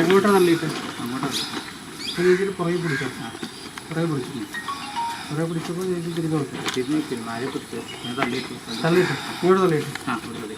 എങ്ങോട്ടാ തള്ളിയിട്ട് അങ്ങോട്ടാണ് ചേച്ചിയിൽ പുറകെ പിടിച്ചോ? പുറകെ പിടിച്ചിരുന്നു പുറകെ പിടിച്ചപ്പോൾ ചേച്ചി തിരിഞ്ഞു നോക്കി തിരിഞ്ഞ് പിടിച്ച് ഞാൻ തള്ളിയിട്ടു തള്ളിയിട്ട് ഇങ്ങോട്ട് തള്ളിയിട്ട്. ആ ഇവിടെ തള്ളി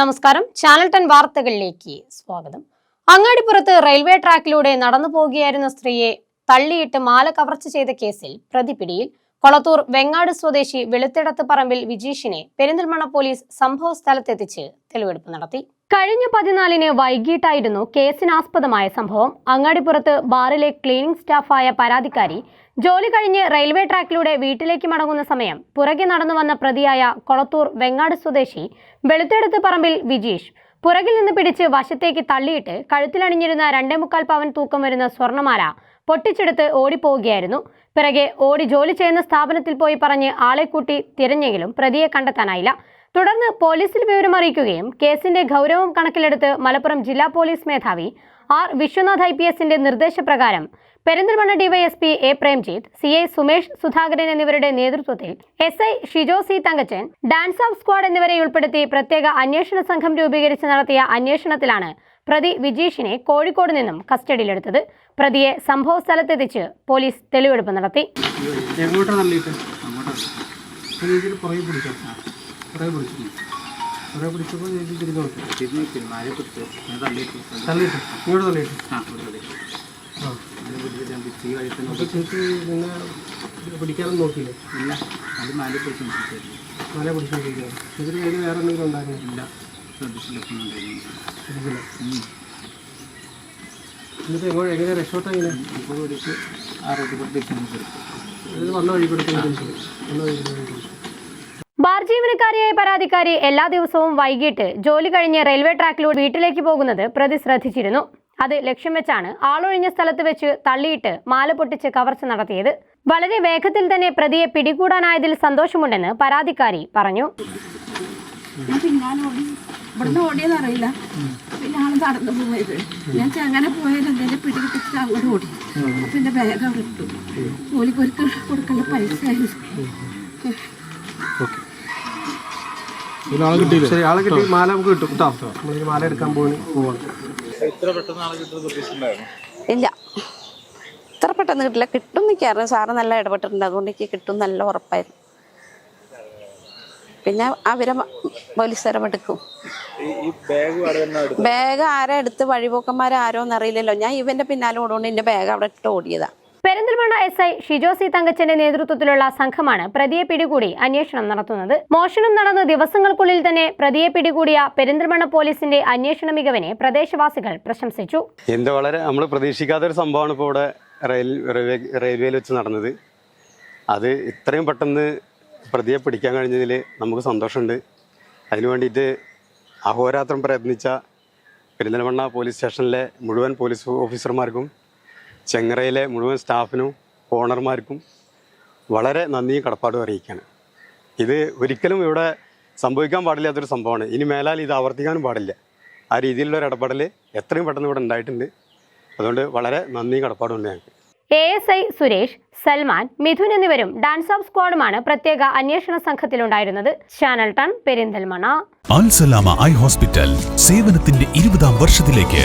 നമസ്കാരം. ചാനൽ ടെൻ വാർത്തകളിലേക്ക് സ്വാഗതം. അങ്ങാടിപ്പുറത്ത് റെയിൽവേ ട്രാക്കിലൂടെ നടന്നു പോകുകയായിരുന്ന സ്ത്രീയെ തള്ളിയിട്ട് മാല കവർച്ച ചെയ്ത കേസിൽ പ്രതി പിടിയിൽ കൊളത്തൂർ വെങ്ങാട് സ്വദേശി വെളുത്തിടത്ത് പറമ്പിൽ വിജീഷിനെ പെരിന്തൽമണ്ണ പോലീസ് സംഭവ സ്ഥലത്തെത്തിച്ച് തെളിവെടുപ്പ് നടത്തി. കഴിഞ്ഞ പതിനാലിന് വൈകിട്ടായിരുന്നു കേസിനാസ്പദമായ സംഭവം. അങ്ങാടിപ്പുറത്ത് ബാറിലെ ക്ലീനിംഗ് സ്റ്റാഫായ പരാതിക്കാരി ജോലി കഴിഞ്ഞ് റെയിൽവേ ട്രാക്കിലൂടെ വീട്ടിലേക്ക് മടങ്ങുന്ന സമയം പുറകെ നടന്നു വന്ന പ്രതിയായ കൊളത്തൂർ വെങ്ങാട് സ്വദേശി വെളുത്തെടുത്ത് പറമ്പിൽ വിജീഷ്. പുറകിൽ നിന്ന് പിടിച്ച് വശത്തേക്ക് തള്ളിയിട്ട് കഴുത്തിലണിഞ്ഞിരുന്ന രണ്ടേ മുക്കാൽ പവൻ തൂക്കം വരുന്ന സ്വർണമാല പൊട്ടിച്ചെടുത്ത് ഓടിപ്പോവുകയായിരുന്നു. പിറകെ ഓടി ജോലി ചെയ്യുന്ന സ്ഥാപനത്തിൽ പോയി പറഞ്ഞ് ആളെ കൂട്ടി തിരഞ്ഞെങ്കിലും പ്രതിയെ കണ്ടെത്താനായില്ല. തുടർന്ന് പോലീസിൽ വിവരം അറിയിക്കുകയും കേസിന്റെ ഗൗരവം കണക്കിലെടുത്ത് മലപ്പുറം ജില്ലാ പോലീസ് മേധാവി ആർ വിശ്വനാഥ് ഐ പി എസിന്റെ നിർദ്ദേശപ്രകാരം Perinthalmanna DYSP A Premjith C I Sumesh Sudhakaran എന്നിവരുടെ നേതൃത്വത്തിൽ S I Shijo C Thankachan DANSAF squad എന്നിവരെ ഉൾപ്പെടുത്തി പ്രത്യേക അന്വേഷണ സംഘം രൂപീകരിച്ച് നടത്തിയ അന്വേഷണത്തിലാണ് പ്രതി വിജീഷിനെ കോഴിക്കോട് നിന്നും കസ്റ്റഡിയിലെടുത്തത്. പ്രതിയെ സംഭവ സ്ഥലത്തെത്തിച്ച് പോലീസ് തെളിവെടുപ്പ് നടത്തി. പുറകെ പിടിച്ചോ കുറേ പിടിച്ചപ്പോൾ ചേച്ചി തിരിഞ്ഞു നോക്കി. തിരിഞ്ഞ് പിന്മാരെ പിടിച്ച് ഞാൻ തള്ളിയിട്ടു തള്ളിയിട്ട്. തള്ളിയിട്ടു. ആ ഇവിടെ പിടിച്ച് അപ്പോൾ ചേച്ചി നിങ്ങൾ പിടിക്കാനൊന്നും നോക്കിയില്ലേ? ഇല്ല. അത് മാല പിടിച്ച് നോക്കിയിട്ടായിരുന്നു മല പിടിച്ചു നോക്കിയിരിക്കുകയാണ് ചേച്ചിയുടെ കയ്യിൽ വേറെ എന്തെങ്കിലും ഉണ്ടായിരുന്നു? ഇല്ല. പിടിക്കില്ല എന്നിട്ട് എങ്ങോട്ട് എങ്ങനെ രക്ഷപ്പെട്ട എങ്ങനെ? ഇപ്പോൾ പിടിച്ച് ആ റോഡിൽ കൂടെ തിരിച്ചു കൊടുത്തു ഇത് വന്ന വഴി കൂടെ തന്നെ വന്ന വഴി കൂടെ തിരിച്ചു. പോയി. ബാർ ജീവനക്കാരിയായ പരാതിക്കാരി എല്ലാ ദിവസവും വൈകിട്ട് ജോലി കഴിഞ്ഞ് റെയിൽവേ ട്രാക്കിലൂടെ വീട്ടിലേക്ക് പോകുന്നത് പ്രതി ശ്രദ്ധിച്ചിരുന്നു. അത് ലക്ഷ്യം വെച്ചാണ് ആളൊഴിഞ്ഞ സ്ഥലത്ത് വെച്ച് തള്ളിയിട്ട് മാല പൊട്ടിച്ച് കവർച്ച നടത്തിയത്. വളരെ വേഗത്തിൽ തന്നെ പ്രതിയെ പിടികൂടാനായതിൽ സന്തോഷമുണ്ടെന്ന് പരാതിക്കാരി പറഞ്ഞു. ഞാൻ പിന്നാലെ ഓടി ഇവിടുന്ന് ഓടിയെന്ന് അറിയില്ല. പിന്നെ ആൾ നടന്നു പോയത്. ഞാൻ അങ്ങനെ പോയത് എന്തെങ്കിലും പിടി കിട്ടിച്ചിട്ട് അങ്ങോട്ട് ഓടി. അപ്പൊ ബാഗ് അവിടെ ഇട്ടു. കൂലിപ്പൊരുക്ക് കൊടുക്കേണ്ട പൈസ ആയിരുന്നു. ശരി ആളെ കിട്ടി. മാല നമുക്ക് കിട്ടും. കേട്ടോ. നമ്മളൊരു മാല എടുക്കാൻ പോയി പോവാണ് ഇല്ല. ഇത്ര പെട്ടെന്ന് കിട്ടില്ല. കിട്ടും നിൽക്കാറ് സാറ് നല്ല ഇടപെട്ടിട്ടുണ്ട്. അതുകൊണ്ട് എനിക്ക് കിട്ടും നല്ല ഉറപ്പായിരുന്നു. പിന്നെ അവരെ പോലീസുകാരെ എടുക്കും. ബാഗ് ആരാ എടുത്ത്? വഴിപോക്കന്മാരാരോന്നറിയില്ലല്ലോ ആരോന്ന് അറിയില്ലല്ലോ ഞാൻ ഇവന്റെ പിന്നാലെ ഓടുകൊണ്ട് എന്റെ ബാഗ് അവിടെ ഇട്ട് ഓടിയതാ. Perinthalmanna S I Shijo C തങ്കച്ചന്റെ നേതൃത്വത്തിലുള്ള സംഘമാണ് പ്രതിയെ പിടികൂടി അന്വേഷണം നടത്തുന്നത്. മോഷണം നടന്ന ദിവസങ്ങൾക്കുള്ളിൽ തന്നെ പ്രതിയെ പിടികൂടിയ പെരിന്തൽമണ്ണ പോലീസിന്റെ അന്വേഷണ മികവിനെ പ്രദേശവാസികൾ പ്രശംസിച്ചു. എന്ത് വളരെ നമ്മൾ പ്രതീക്ഷിക്കാത്ത ഒരു സംഭവമാണ് ഇപ്പോൾ ഇവിടെ റെയിൽ റെയിൽവേ റെയിൽവേയിൽ വെച്ച് നടന്നത്. അത് ഇത്രയും പെട്ടെന്ന് പ്രതിയെ പിടിക്കാൻ കഴിഞ്ഞതിൽ നമുക്ക് സന്തോഷമുണ്ട്. അതിനു വേണ്ടിയിട്ട് അഹോരാത്രം പ്രയത്നിച്ച പെരിന്തൽമണ്ണ പോലീസ് സ്റ്റേഷനിലെ മുഴുവൻ പോലീസ് ഓഫീസർമാർക്കും ചെങ്ങറയിലെ മുഴുവൻ സ്റ്റാഫിനും ഓണർമാർക്കും വളരെ നന്ദിയും കടപ്പാടും അറിയിക്കുകയാണ്. ഇത് ഒരിക്കലും ഇവിടെ സംഭവിക്കാൻ പാടില്ലാത്തൊരു സംഭവമാണ്. ഇനി മേലാൽ ഇത് ആവർത്തിക്കാനും പാടില്ല. ആ രീതിയിലുള്ള ഒരു ഇടപെടൽ എത്രയും പെട്ടെന്ന് ഇവിടെ ഉണ്ടായിട്ടുണ്ട്. അതുകൊണ്ട് വളരെ നന്ദിയും കടപ്പാടും ഉണ്ട് ഞങ്ങൾക്ക്. A S I Suresh Salman Mithun എന്നിവരും ഡാൻസ് ഓഫ് സ്ക്വാഡുമാണ് പ്രത്യേക അന്വേഷണ സംഘത്തിലുണ്ടായിരുന്നത്. ചാനൽ ടൺ പെരിന്തൽമണ അൽസലാമ ഐ ഹോസ്പിറ്റൽ സേവനത്തിന്റെ ഇരുപതാം വർഷത്തിലേക്ക്.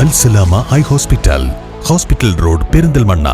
Alsalama eye hospital hospital road Perinthalmanna